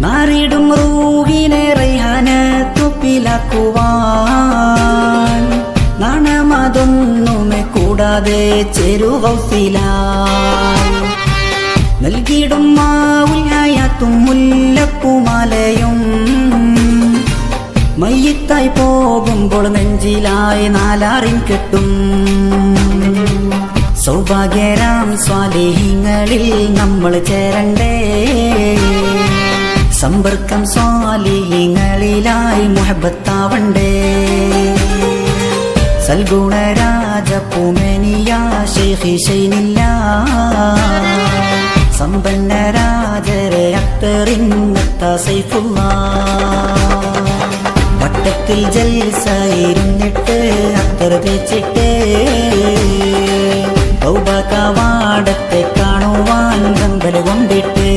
നാറിടും റൂഹിനെ റൈഹാന തുപ്പിലാക്കുവാൻ. നാണമതൊന്നുമെ കൂടാതെ ചെരുകൗസിലായി നൽകിയിടും മാവുലായത്തും മുല്ലപ്പുമാലയും. മയ്യത്തായി പോകുമ്പോൾ നെഞ്ചിലായി നാലാറിൻ കെട്ടും. സൗഭാഗ്യരാം സ്വാലേഹിങ്ങളിൽ നമ്മൾ ചേരണ്ടേ. സമ്പർക്കം സ്വാലിഹിങ്ങളിലായി മുഹബത്താവണ്ടേ. സൽഗുണ ശൈഖി സമ്പന്ന രാജരെ അക്തറിന്നത്ത സൈഫുള്ള വട്ടത്തിൽ ജൽസായിരുന്നിട്ട് അക്തർ തേച്ചിട്ട്. കവാടത്തെ കാണുവാൻ കമ്പൽ കൊണ്ടിട്ട്.